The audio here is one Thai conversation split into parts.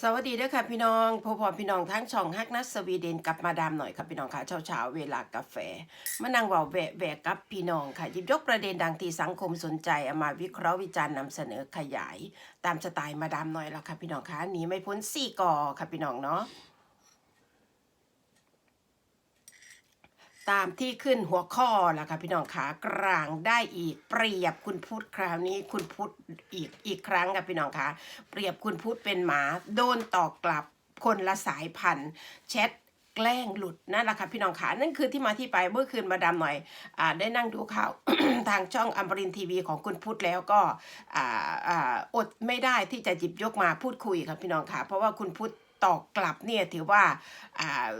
สวัสดีด้วยค่ะพี่น้องพอพอพี่น้องทั้งช่องฮักนัสสวีเดนกับมาดามหน่อยค่ะพี่น้องค่ะเช้าเช้าๆเวลากาแฟมานั่งว่าแวะแวะกับพี่น้องค่ะยิบยกประเด็นดังที่สังคมสนใจเอามาวิเคราะห์วิจารณ์นำเสนอขยาย ตามสไตล์มาดามหน่อยละค่ะพี่น้องค่ะหนีไม่พ้นสี่กอค่ะพี่น้องเนาะ ตามที่ขึ้นหัวข้อแล้วค่ะพี่น้องขากลางได้อีกเปรียบคุณพุทธคราวนี้คุณพุทธอีกอีกครั้งค่ะพี่น้องค่ะเปรียบคุณพุทธเป็นหมาโดนต่อกลับคนละสายพันธุ์แชทแกล้งหลุดนั่นแหละค่ะพี่น้องค่ะนั่นคือที่มาที่ไปเมื่อคืนมาดามหน่อยอาได้นั่งดูข่าว ทางช่องอัมรินทีวีของคุณพุทธแล้วก็อ่าอ่าอดไม่ได้ที่จะหยิบยกมาพูดคุยค่ะพี่น้องค่ะเพราะว่าคุณพุทธตอกกลับเนี่ยถือว่าอ่า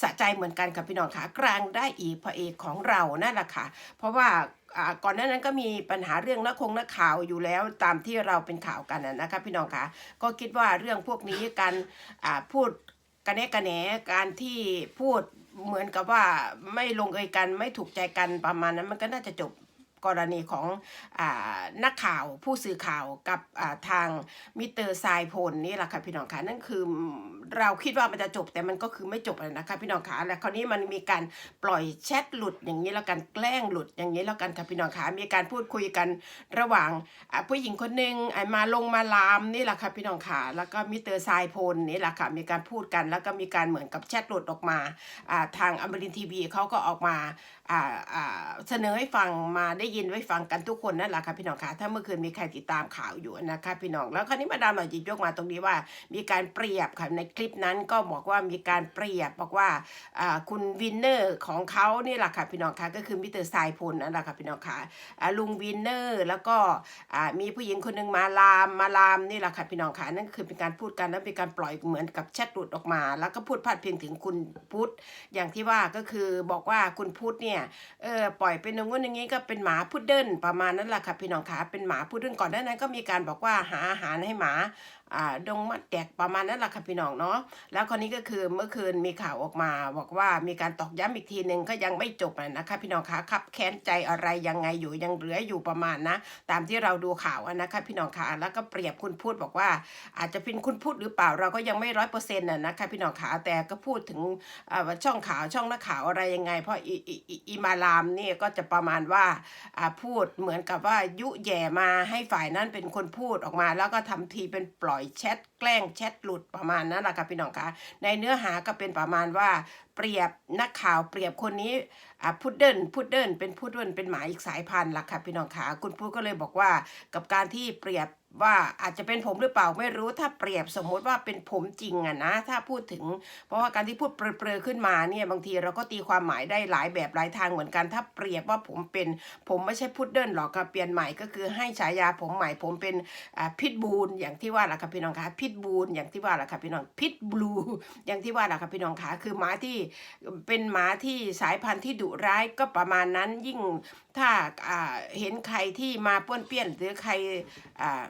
สะใจเหมือนกันค่ะพี่น้องค่ะกลางได้อีกพระเอกของเรานั่นแหละค่ะ เพราะว่าอ่าก่อนหน้านั้นก็มีปัญหาเรื่องนักคงนักข่าวอยู่แล้วตามที่เราเป็นข่าวกันนะคะพี่น้องค่ะก็คิดว่าเรื่องพวกนี้การอ่าพูดกระแนกระแหนการที่พูดเหมือนกับว่าไม่ลงเอยกันไม่ถูกใจกันประมาณนั้นมันก็น่าจะจบ กรณีของอนักข่าวผู้สื่อข่าวกับทางมิเตอร์ทรายพลนี่แหละค่ะพี่น้องคะนั่นคือเราคิดว่ามันจะจบแต่มันก็คือไม่จบเลยนะคะพี่น้องคะแล้วคราวนี้มันมีการปล่อยแชทหลุดอย่างนี้แล้วกันแกล้งหลุดอย่างนี้แล้วกันค่ะพี่น้องคะมีการพูดคุยกันระหว่างผู้หญิงคนหนึ่งมาลงมาลามนี่แหละค่ะพี่น้องคะแล้วก็มิเตอร์ทรายพลนี่แหละค่ะมีการพูดกันแล้วก็มีการเหมือนกับแชทหลุดออกมาทางอมรินทีวีเขาก็ออกมาอ่าอ่าเสนอให้ฟังมาได้ยินไว้ฟังกันทุกคนนั่นแหละค่ะพี่น้องค่ะถ้าเมื่อคืนมีใครติดตามข่าวอยู่นะคะพี่น้องแล้วคราวนี้มาดามหน่อยจิยกมาตรงนี้ว่า มีการเปรียบค่ะในคลิปนั้นก็บอกว่ามีการเปรียบบอกว่าคุณวินเนอร์ของเขานี่แหละค่ะพี่น้องค่ะก็คือมิสเตอร์ทรายพลนั่นแหละค่ะพี่น้องค่ะลุงวินเนอร์แล้วก็มีผู้หญิงคนหนึ่งมาลามมาลามนี่แหละค่ะพี่น้องค่ะนั่นคือเป็นการพูดกันแล้วเป็นการปล่อยเหมือนกับแชทหลุดออกมา แล้วก็พูดพาดเพิงถึงคุณพุทธอย่างที่ว่าก็คือบอกว่าคุณพุทธเนี่ยเออปล่อยเป็นอย่างงู้นอย่างนี้ก็เป็นหมาพุดเดิ้ลประมาณนั้นแหละค่ะพี่น้องขาเป็นหมาพุดเดิ้ลก่อนหน้านั้นก็มีการบอกว่าหาอาหารให้หมาดงมัดแดกประมาณนั้นแหละค่ะพี่น้องเนาะแล้วคนนี้ก็คือเมื่อคืนมีข่าวออกมาบอกว่ามีการตอกย้ำอีกทีหนึ่งก็ยังไม่จบอะนะคะพี่น้องขาขับแค้นใจอะไรยังไงอยู่ยังเหลืออยู่ประมาณนะ ตามที่เราดูข่าวอะนะคะพี่น้องขาแล้วก็เปรียบคุณพูดบอกว่า อาจจะเป็นคุณพูดหรือเปล่าเราก็ยังไม่ร้อยเปอร์เซ็นต์น่ะนะคะพี่น้องขาแต่ก็พูดถึงอ่าช่องข่าวช่องนักข่าวอะไรยังไง เพราะอีอีอีอีมาลามนี่ก็จะประมาณว่าอ่าพูดเหมือนกับว่ายุแย่มาให้ฝ่ายนั้นเป็นคนพูดออกมา แล้วก็ทำทีเป็นปล่อยอยแชทแกล้งแชทหลุดประมาณนั้นแหละค่ะพี่น้องคะในเนื้อหาก็เป็นประมาณว่าเปรียบนักข่าวเปรียบคนนี้พุดเดิลพุดเดิลเป็นพุดเดิลเป็นหมาอีกสายพันธุ์ล่ะค่ะพี่น้องคะคุณพูดก็เลยบอกว่ากับการที่เปรียบ ว่าอาจจะเป็นผมหรือเปล่าไม่รู้ถ้าเปรียบสมมุติว่าเป็นผมจริงอะนะ ถ้าพูดถึง เพราะว่าการที่พูดเปรยๆขึ้นมาเนี่ยบางทีเราก็ตีความหมายได้หลายแบบหลายทางเหมือนกัน ถ้าเปรียบว่าผมเป็นผมไม่ใช่พุดเดิลหรอกค่ะเปลี่ยนใหม่ก็คือให้ฉายาผมใหม่ผมเป็นพิทบูลอย่างที่ว่าล่ะค่ะพี่น้องคะพิทบูลอย่างที่ว่าล่ะค่ะพี่น้องพิทบลูอย่างที่ว่าล่ะค่ะพี่น้องคะคือหมาที่เป็นหมาที่สายพันธุ์ที่ดุร้ายก็ประมาณนั้นยิ่งถ้าอ่าเห็นใครที่มาป้วนเปี้ยนหรือใครอ่า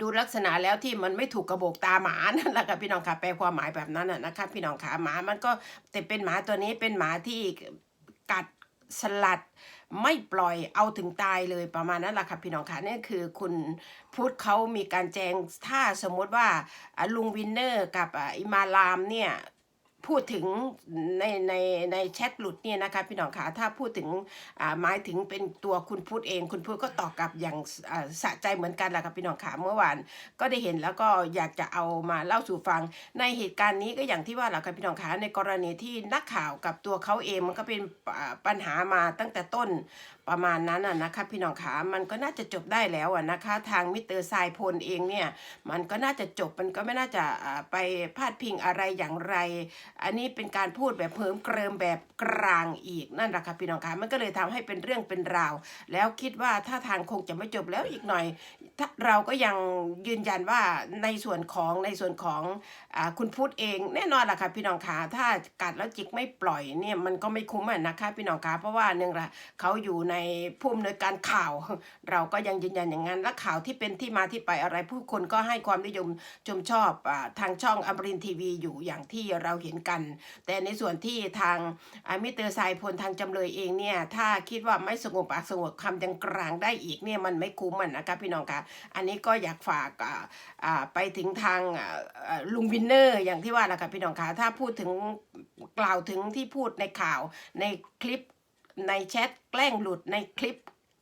ดูลักษณะแล้วที่มันไม่ถูกกระโบกตาหมานั่นแหละค่ะพี่น้องค่ะแปลความหมายแบบนั้นนะคะพี่น้องค่ะหมามันก็แต่เป็นหมาตัวนี้เป็นหมาที่กัดสลัดไม่ปล่อยเอาถึงตายเลยประมาณนั้นแหละค่ะพี่น้องค่ะนี่คือคุณพุทธเขามีการแจงถ้าสมมติว่าลุงวินเนอร์กับอิมาลามเนี่ย พูดถึงในในในแชทหลุดเนี่ยนะคะพี่น้องคะถ้าพูดถึงอ่าหมายถึงเป็นตัวคุณพูดเอง คุณพูดก็ตอบกลับอย่างสะใจเหมือนกันแหละค่ะพี่น้องคะเมื่อวานก็ได้เห็นแล้วก็อยากจะเอามาเล่าสู่ฟัง ในเหตุการณ์นี้ก็อย่างที่ว่าแหละค่ะพี่น้องคะในกรณีที่นักข่าวกับตัวเขาเองมันก็เป็นปัญหามาตั้งแต่ต้น ประมาณนั้นอะนะคะพี่น้องคะมันก็น่าจะจบได้แล้วอะนะคะ ทางมิเตอร์ทรายพลเองเนี่ยมันก็น่าจะจบมันก็ไม่น่าจะอ่าไปพาดพิงอะไรอย่างไร อันนี้เป็นการพูดแบบเพิ่มเกริมแบบกลางอีกนั่นแหละค่ะพี่น้องคะมันก็เลยทำให้เป็นเรื่องเป็นราว แล้วคิดว่าถ้าทางคงจะไม่จบแล้วอีกหน่อย เราก็ยังยืนยันว่าในส่วนของในส่วนของอาคุณพูดเองแน่นอนแหละค่ะพี่น้องคะถ้ากัดแล้วจิกไม่ปล่อยเนี่ยมันก็ไม่คุ้มอะนะคะพี่น้องคะเพราะว่าหนึ่งละเขาอยู่ในในผู้อำนวยการข่าว เราก็ยังยืนยันอย่างนั้นและข่าวที่เป็นที่มาที่ไปอะไร ผู้คนก็ให้ความนิยมชมชอบอทางช่องอมรินทีวีอยู่อย่างที่เราเห็นกัน แต่ในส่วนที่ทางอมิเตอร์ไซพลทางจำเลยเองเนี่ยถ้าคิดว่าไม่สงบปากสงบคำยังกลางได้อีกเนี่ยมันไม่คุ้มมันนะคะพี่น้องคะอันนี้ก็อยากฝากไปถึงทางลุงวินเนอร์อย่างที่ว่านะค่ะพี่น้องคะถ้าพูดถึงกล่าวถึงที่พูดในข่าวในคลิป ในแชทแกล้งหลุดในคลิป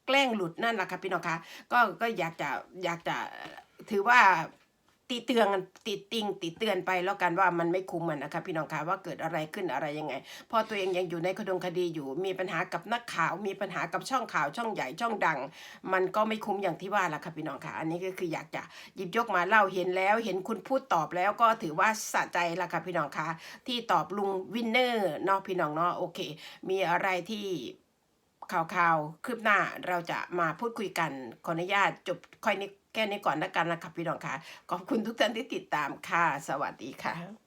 แกล้งหลุดนั่นแหละค่ะพี่น้องคะก็ก็อยากจะอยากจะถือว่า ติเตือนติติงติเตือนไปแล้วกันว่ามันไม่คุ้มมันนะคะพี่น้องคะว่าเกิดอะไรขึ้นอะไรยังไง พอตัวเองยังอยู่ในคดงคดีอยู่ มีปัญหากับนักข่าว มีปัญหากับช่องข่าวช่องใหญ่ช่องดัง มันก็ไม่คุ้มอย่างที่ว่าละค่ะพี่น้องค่ะอันนี้ก็คืออยากจะหยิบยกมาเล่าเห็นแล้ว เห็นคุณพูดตอบแล้วก็ถือว่าสะใจละค่ะพี่น้องค่ะที่ตอบลุงวินเนอร์เนาะพี่น้องเนาะโอเค มีอะไรที่ข่าวๆคืบหน้าเราจะมาพูดคุยกันขออนุญาตจบค่อยนี้ แค่นี้ก่อนแล้วกันนะครับพี่น้องค่ะ ขอบคุณทุกท่านที่ติดตามค่ะ สวัสดีค่ะ